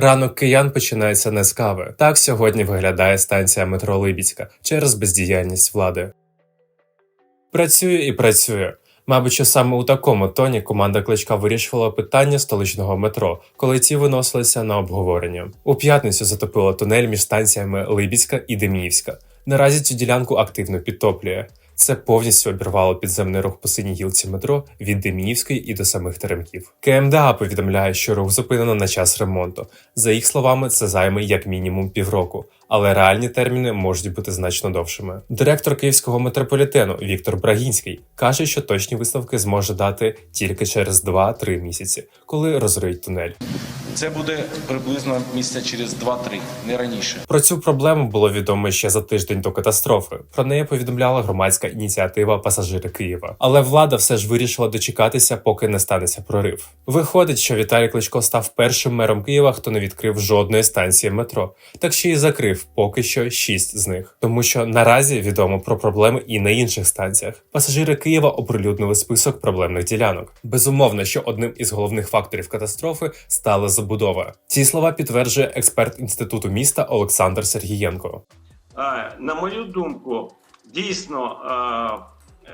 Ранок киян починається не з кави. Так сьогодні виглядає станція метро Либідська через бездіяльність влади. Працює і працює. Мабуть, що саме у такому тоні команда Кличка вирішувала питання столичного метро, коли ті виносилися на обговорення. У п'ятницю затопило тунель між станціями Либідська і Деміївська. Наразі цю ділянку активно підтоплює. Це повністю обірвало підземний рух по синій гілці метро від Деміївської і до самих Теремків. КМДА повідомляє, що рух зупинено на час ремонту. За їх словами, це займе як мінімум півроку, але реальні терміни можуть бути значно довшими. Директор київського метрополітену Віктор Брагінський каже, що точні висновки зможе дати тільки через 2-3 місяці, коли розриють тунель. Це буде приблизно місяця через 2-3, не раніше. Про цю проблему було відомо ще за тиждень до катастрофи. Про неї повідомляла громадська ініціатива Пасажири Києва. Але влада все ж вирішила дочекатися, поки не станеться прорив. Виходить, що Віталій Кличко став першим мером Києва, хто не відкрив жодної станції метро, так ще й закрив поки що шість з них, тому що наразі відомо про проблеми і на інших станціях. Пасажири Києва оприлюднили список проблемних ділянок. Безумовно, що одним із головних факторів катастрофи стала забудова. Ці слова підтверджує експерт інституту міста Олександр Сергієнко. На мою думку, дійсно е,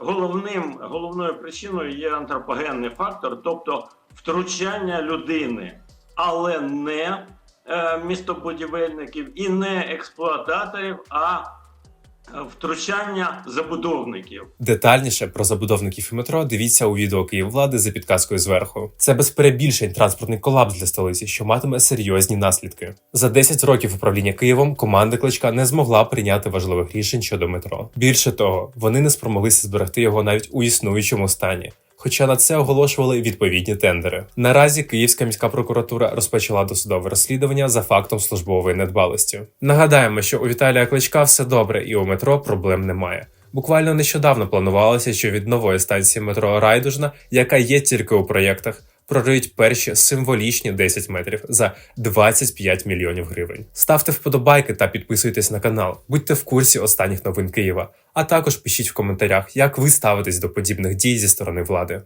головним, головною причиною є антропогенний фактор, тобто втручання людини, але не е, містобудівельників і не експлуататорів, а втручання забудовників. Детальніше про забудовників і метро дивіться у відео Київвлади за підказкою зверху. Це без перебільшень транспортний колапс для столиці, що матиме серйозні наслідки. За 10 років управління Києвом команда кличка не змогла прийняти важливих рішень щодо метро. Більше того, вони не спромоглися зберегти його навіть у існуючому стані. Хоча на це оголошували відповідні тендери. Наразі Київська міська прокуратура розпочала досудове розслідування за фактом службової недбалості. Нагадаємо, що у Віталія Кличка все добре, і у метро проблем немає. Буквально нещодавно планувалося, що від нової станції метро Райдужна, яка є тільки у проєктах, прориють перші символічні 10 метрів за 25 мільйонів гривень. Ставте вподобайки та підписуйтесь на канал, будьте в курсі останніх новин Києва, а також пишіть в коментарях, як ви ставитесь до подібних дій зі сторони влади.